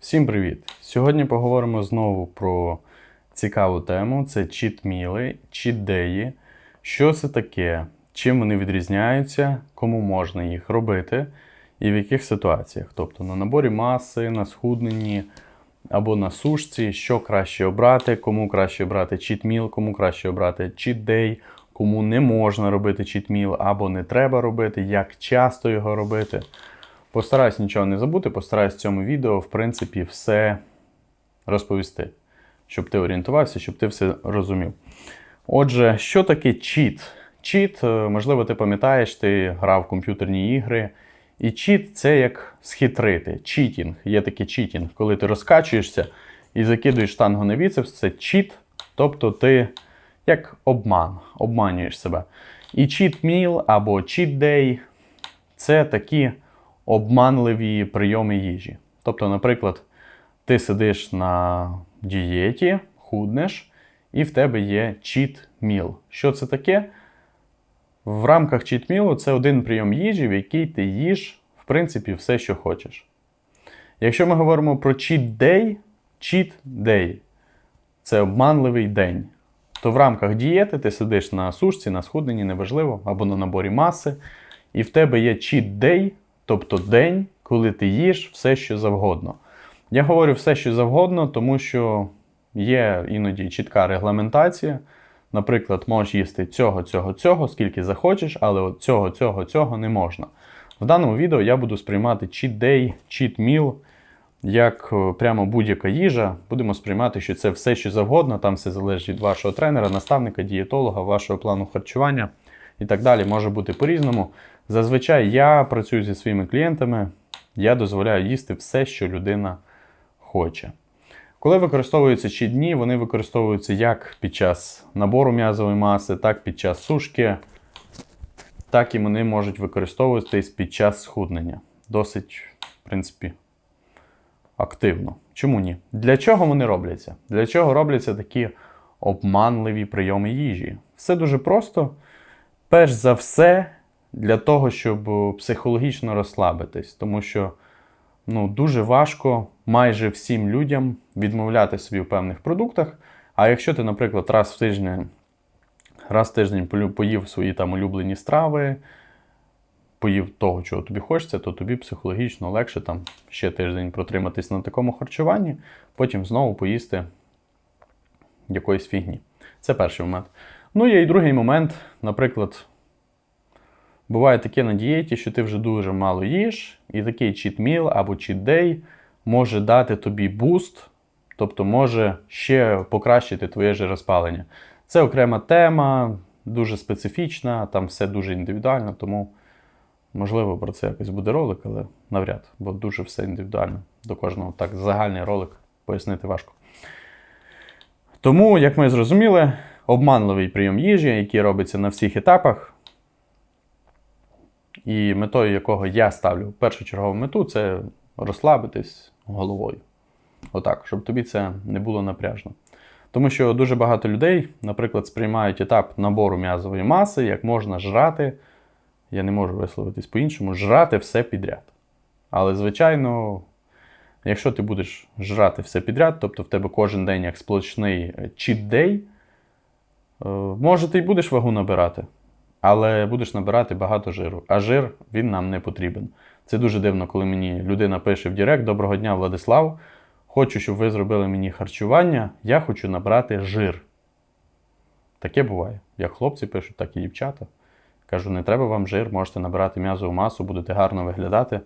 Всім привіт! Сьогодні поговоримо знову про цікаву тему: це чіт-міли, чіт-деї. Що це таке, чим вони відрізняються, кому можна їх робити? І в яких ситуаціях. Тобто на наборі маси, на схудненні або на сушці, що краще обрати, кому краще обрати чіт-міл, кому краще обрати чіт-дей, кому не можна робити чіт-міл або не треба робити, як часто його робити. Постараюсь нічого не забути, постараюсь в цьому відео, в принципі, все розповісти, щоб ти орієнтувався, щоб ти все розумів. Отже, що таке чіт? Чіт, е, можливо, ти пам'ятаєш, ти грав в комп'ютерні ігри. І чіт це як схитрити. Чітінг. Є такий чітінг, коли ти розкачуєшся і закидуєш штангу на біцепс, це чіт, тобто ти як обман, обманюєш себе. І чіт міл або чіт дей це такі обманливі прийоми їжі. Тобто, наприклад, ти сидиш на дієті, худнеш, і в тебе є чіт міл. Що це таке? В рамках чіт-мілу це один прийом їжі, в який ти їш, в принципі, все, що хочеш. Якщо ми говоримо про чіт-дей, чіт-дей це обманливий день. То в рамках дієти ти сидиш на сушці, на схудненні, неважливо, або на наборі маси, і в тебе є чіт-дей, тобто день, коли ти їш все, що завгодно. Я говорю все, що завгодно, тому що є іноді чітка регламентація. Наприклад, можеш їсти цього, цього, цього, скільки захочеш, але от цього, цього, цього не можна. В даному відео я буду сприймати cheat day, cheat meal, як е, прямо будь-яка їжа. Будемо сприймати, що це все, що завгодно, там все залежить від вашого тренера, наставника, дієтолога, вашого плану харчування і так далі. Може бути по-різному. Зазвичай я працюю зі своїми клієнтами, я дозволяю їсти все, що людина хоче. Коли використовуються чідні, вони використовуються як під час набору м'язової маси, так під час сушки, так і вони можуть використовуватись під час схуднення. Досить, в принципі, активно. Чому ні? Для чого вони робляться? Для чого робляться такі обманливі прийоми їжі? Все дуже просто. Перш за все, для того, щоб психологічно розслабитись, тому що ну, дуже важко майже всім людям відмовляти собі в певних продуктах. А якщо ти, наприклад, раз в тиждень, раз в тиждень поїв свої там улюблені страви, поїв того, чого тобі хочеться, то тобі психологічно легше там ще тиждень протриматись на такому харчуванні, потім знову поїсти якоїсь фігні. Це перший момент. Ну, є і другий момент, наприклад, Буває таке на дієті, що ти вже дуже мало їш, і такий чіт-міл або чіт-дей може дати тобі буст, тобто може ще покращити твоє жироспалення. Це окрема тема, дуже специфічна, там все дуже індивідуально, тому можливо про це якось буде ролик, але навряд, бо дуже все індивідуально. До кожного так загальний ролик пояснити важко. Тому, як ми зрозуміли, обманливий прийом їжі, який робиться на всіх етапах, і метою якого я ставлю першочергову мету це розслабитись головою. Отак, щоб тобі це не було напряжно. Тому що дуже багато людей, наприклад, сприймають етап набору м'язової маси, як можна жрати, я не можу висловитись по-іншому, жрати все підряд. Але, звичайно, якщо ти будеш жрати все підряд, тобто в тебе кожен день як сплошний чіт-дей, е, може ти й будеш вагу набирати але будеш набирати багато жиру. А жир він нам не потрібен. Це дуже дивно, коли мені людина пише в Директ: Доброго дня, Владислав. Хочу, щоб ви зробили мені харчування, я хочу набрати жир. Таке буває. Як хлопці пишуть, так і дівчата. Кажу, не треба вам жир, можете набирати м'язову масу, будете гарно виглядати.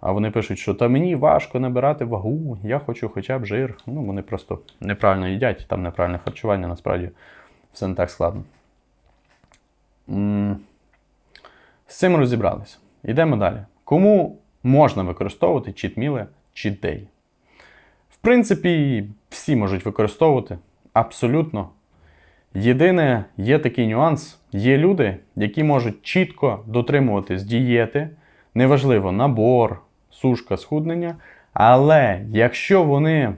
А вони пишуть, що та мені важко набирати вагу, я хочу хоча б жир. Ну, вони просто неправильно їдять, там неправильне харчування, насправді все не так складно. З цим розібралися. Йдемо далі. Кому можна використовувати чітміли чіт-дей? В принципі, всі можуть використовувати. Абсолютно. Єдине, є такий нюанс: є люди, які можуть чітко дотримуватись дієти, неважливо, набор, сушка, схуднення. Але якщо вони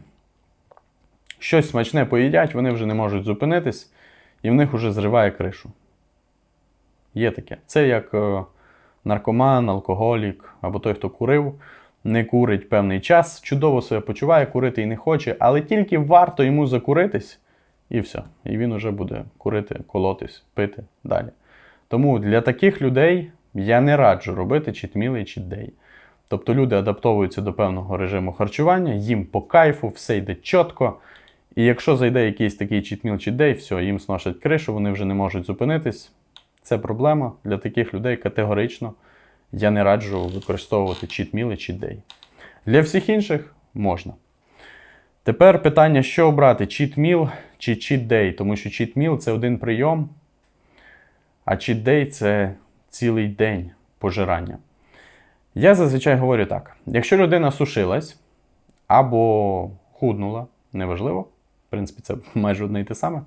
щось смачне поїдять, вони вже не можуть зупинитись, і в них вже зриває кришу. Є таке. Це як е, наркоман, алкоголік або той, хто курив. не курить певний час, чудово себе почуває, курити і не хоче, але тільки варто йому закуритись, і все. І він уже буде курити, колотись, пити далі. Тому для таких людей я не раджу робити читмілий чітдей. Тобто люди адаптовуються до певного режиму харчування, їм по кайфу, все йде чітко. І якщо зайде якийсь такий чітміл чітдей, все, їм сносять кришу, вони вже не можуть зупинитись. Це проблема для таких людей категорично. Я не раджу використовувати чітміл і чітдей. Для всіх інших можна. Тепер питання, що обрати: чітміл чи чітдей, тому що чітміл це один прийом, а чітдей це цілий день пожирання. Я зазвичай говорю так: якщо людина сушилась або худнула, неважливо, в принципі, це майже одне і те саме.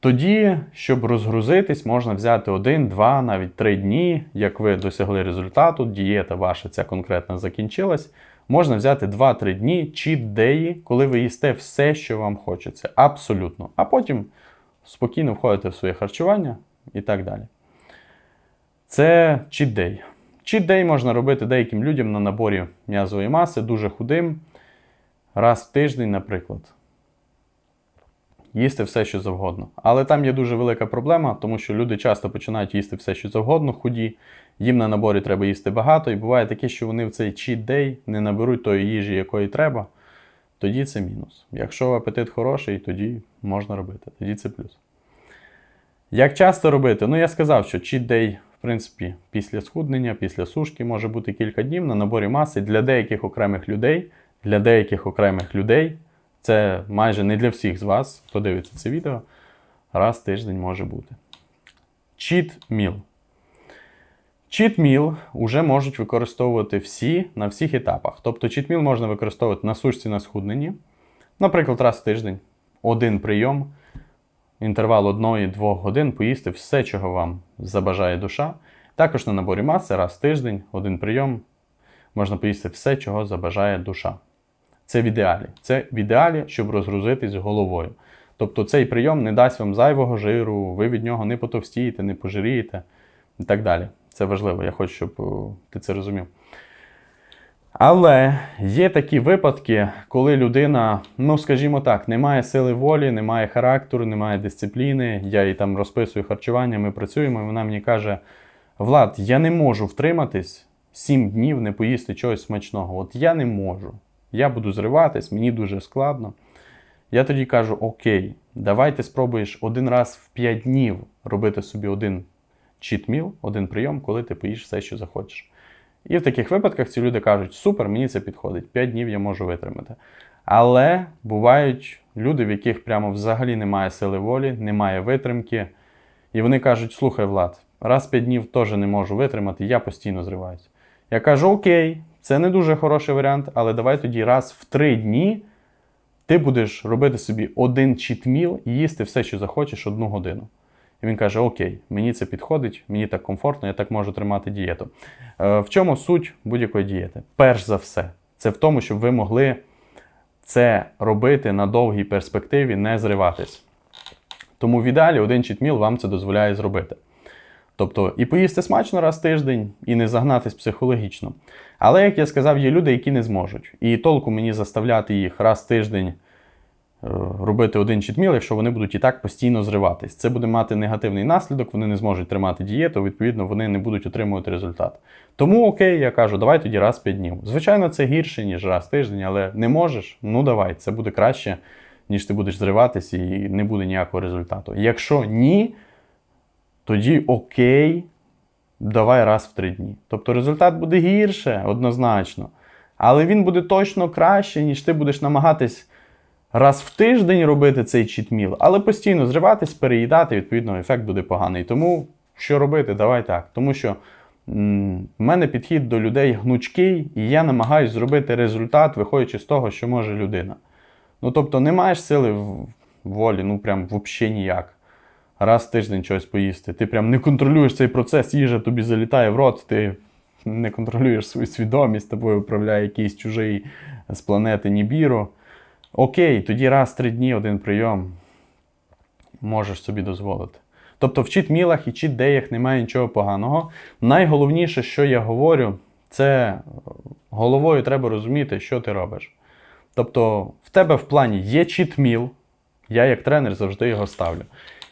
Тоді, щоб розгрузитись, можна взяти один, два, навіть три дні, як ви досягли результату, дієта ваша ця конкретна закінчилась. Можна взяти 2-3 дні чіт-деї, коли ви їсте все, що вам хочеться. Абсолютно. А потім спокійно входите в своє харчування і так далі. Це чіт-дей. Чіт-дей можна робити деяким людям на наборі м'язової маси, дуже худим, раз в тиждень, наприклад. Їсти все, що завгодно. Але там є дуже велика проблема, тому що люди часто починають їсти все, що завгодно, худі. Їм на наборі треба їсти багато, і буває таке, що вони в цей day не наберуть тої їжі, якої треба. Тоді це мінус. Якщо апетит хороший, тоді можна робити. Тоді це плюс. Як часто робити? Ну, я сказав, що day, в принципі, після схуднення, після сушки може бути кілька днів на наборі маси для деяких окремих людей. Для деяких окремих людей це майже не для всіх з вас, хто дивиться це відео, раз в тиждень може бути. Cheat meal вже можуть використовувати всі на всіх етапах. Тобто meal можна використовувати на сушці на схудненні. Наприклад, раз в тиждень один прийом, інтервал 1-2 годин поїсти все, чого вам забажає душа. Також на наборі маси раз в тиждень, один прийом, можна поїсти все, чого забажає душа. Це в ідеалі. Це в ідеалі, щоб розгрузитись головою. Тобто цей прийом не дасть вам зайвого жиру, ви від нього не потовстієте, не пожирієте і так далі. Це важливо, я хочу, щоб ти це розумів. Але є такі випадки, коли людина, ну скажімо так, не має сили волі, не має характеру, не має дисципліни. Я їй там розписую харчування, ми працюємо, і вона мені каже: Влад, я не можу втриматись 7 днів не поїсти чогось смачного. От я не можу. Я буду зриватись, мені дуже складно. Я тоді кажу: Окей, давай ти спробуєш один раз в 5 днів робити собі один чітміл, один прийом, коли ти поїш все, що захочеш. І в таких випадках ці люди кажуть, супер, мені це підходить, 5 днів я можу витримати. Але бувають люди, в яких прямо взагалі немає сили волі, немає витримки. І вони кажуть: слухай, Влад, раз 5 днів теж не можу витримати, я постійно зриваюся. Я кажу, окей, це не дуже хороший варіант, але давай тоді раз в 3 дні ти будеш робити собі один чітміл і їсти все, що захочеш, одну годину. І він каже: Окей, мені це підходить, мені так комфортно, я так можу тримати дієту. Е, В чому суть будь-якої дієти? Перш за все, це в тому, щоб ви могли це робити на довгій перспективі, не зриватись. Тому в ідеалі один чітміл вам це дозволяє зробити. Тобто і поїсти смачно раз в тиждень, і не загнатись психологічно. Але, як я сказав, є люди, які не зможуть. І толку мені заставляти їх раз в тиждень е, робити один чітміл, якщо вони будуть і так постійно зриватись. Це буде мати негативний наслідок, вони не зможуть тримати дієту, відповідно, вони не будуть отримувати результат. Тому окей, я кажу, давай тоді раз 5 днів. Звичайно, це гірше, ніж раз в тиждень, але не можеш, ну давай, це буде краще, ніж ти будеш зриватись і не буде ніякого результату. Якщо ні, тоді окей, давай раз в 3 дні. Тобто результат буде гірше, однозначно. Але він буде точно краще, ніж ти будеш намагатись раз в тиждень робити цей чітміл, але постійно зриватись, переїдати, відповідно, ефект буде поганий. Тому що робити? Давай так. Тому що в мене підхід до людей гнучкий, і я намагаюся зробити результат, виходячи з того, що може людина. Ну тобто, не маєш сили в- волі, ну прям взагалі ніяк. Раз в тиждень щось поїсти. Ти прям не контролюєш цей процес, їжа тобі залітає в рот, ти не контролюєш свою свідомість, тобою управляє якийсь чужий з планети Нібіро. Окей, тоді раз в три дні один прийом можеш собі дозволити. Тобто в чіт-мілах і чіт-деях немає нічого поганого. Найголовніше, що я говорю, це Головою треба розуміти, що ти робиш. Тобто, в тебе в плані є чітміл, я як тренер завжди його ставлю.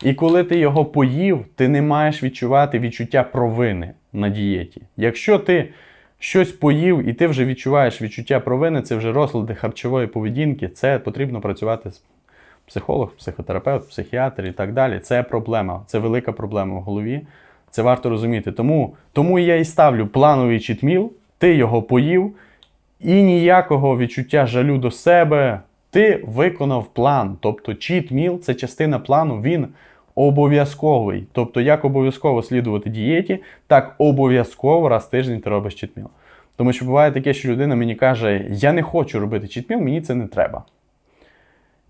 І коли ти його поїв, ти не маєш відчувати відчуття провини на дієті. Якщо ти щось поїв і ти вже відчуваєш відчуття провини, це вже розлади харчової поведінки, це потрібно працювати з психолог, психотерапевт, психіатр і так далі. Це проблема, це велика проблема в голові. Це варто розуміти. Тому, тому я і ставлю плановий чітміл, ти його поїв, і ніякого відчуття жалю до себе. Ти виконав план. Тобто чіт-міл це частина плану, він обов'язковий. Тобто, як обов'язково слідувати дієті, так обов'язково раз в тиждень ти робиш чітміл. Тому що буває таке, що людина мені каже: Я не хочу робити чітміл, мені це не треба.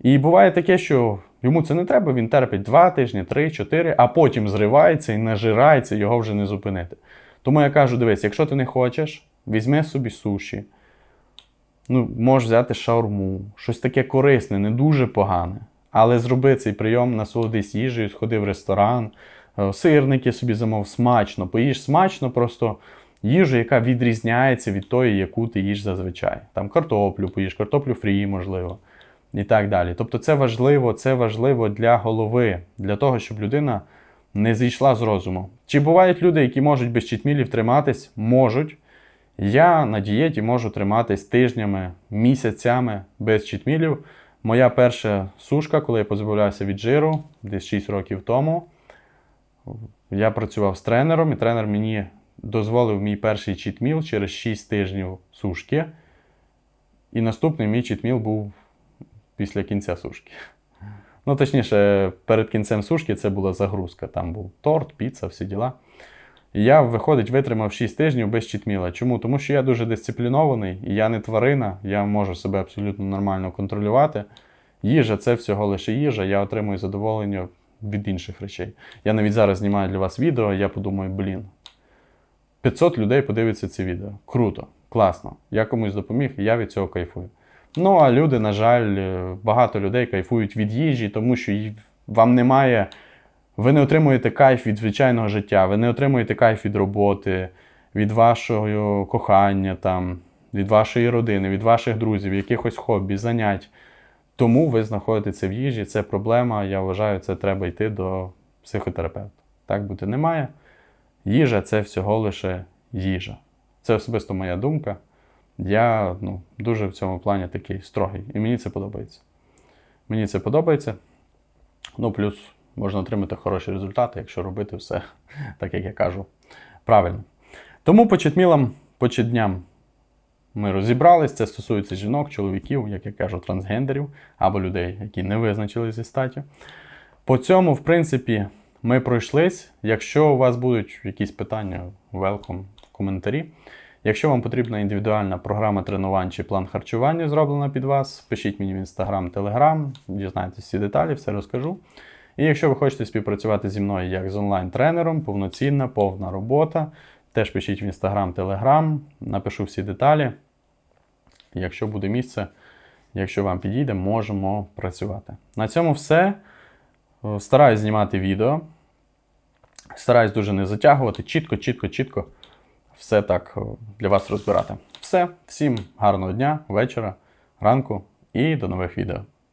І буває таке, що йому це не треба, він терпить 2 тижні, 3, 4, а потім зривається і нажирається, його вже не зупинити. Тому я кажу: дивись, якщо ти не хочеш, візьми собі суші. Ну, можеш взяти шаурму, щось таке корисне, не дуже погане. Але зроби цей прийом, насолодись їжею, сходи в ресторан, е, сирники собі замов смачно, поїж смачно, просто їжу, яка відрізняється від тої, яку ти їш зазвичай. Там картоплю поїж, картоплю фрі, можливо, і так далі. Тобто це важливо, це важливо для голови, для того, щоб людина не зійшла з розуму. Чи бувають люди, які можуть без чітмілів триматись? Можуть. Я на дієті можу триматись тижнями, місяцями без чітмілів. Моя перша сушка, коли я позбавлявся від жиру, десь 6 років тому, я працював з тренером, і тренер мені дозволив мій перший чітміл через 6 тижнів сушки. І наступний мій чітміл був після кінця сушки. Ну, точніше, перед кінцем сушки це була загрузка. Там був торт, піца, всі діла. Я, виходить, витримав 6 тижнів без чітміла. Чому? Тому що я дуже дисциплінований, я не тварина, я можу себе абсолютно нормально контролювати. Їжа це всього лише їжа, я отримую задоволення від інших речей. Я навіть зараз знімаю для вас відео, я подумаю, блін, 500 людей подивиться це відео. Круто, класно. Я комусь допоміг, я від цього кайфую. Ну, а люди, на жаль, багато людей кайфують від їжі, тому що вам немає. Ви не отримуєте кайф від звичайного життя, ви не отримуєте кайф від роботи, від вашого кохання, там, від вашої родини, від ваших друзів, якихось хобі, занять. Тому ви знаходитеся в їжі, це проблема. Я вважаю, це треба йти до психотерапевта. Так бути не має. Їжа це всього лише їжа. Це особисто моя думка. Я ну, дуже в цьому плані такий строгий. І мені це подобається. Мені це подобається. Ну, плюс можна отримати хороші результати, якщо робити все так, як я кажу, правильно. Тому по читмілам, по читдням ми розібрались. Це стосується жінок, чоловіків, як я кажу, трансгендерів або людей, які не визначилися зі статтю. По цьому, в принципі, ми пройшлись. Якщо у вас будуть якісь питання, welcome в коментарі. Якщо вам потрібна індивідуальна програма тренувань чи план харчування зроблена під вас, пишіть мені в інстаграм, телеграм, дізнайтесь всі деталі, все розкажу. І якщо ви хочете співпрацювати зі мною як з онлайн-тренером, повноцінна, повна робота, теж пишіть в інстаграм, телеграм, напишу всі деталі. Якщо буде місце, якщо вам підійде, можемо працювати. На цьому все. Е, Стараюсь знімати відео. Стараюсь дуже не затягувати, чітко, чітко, чітко все так е, для вас розбирати. Все, всім гарного дня, вечора, ранку і до нових відео.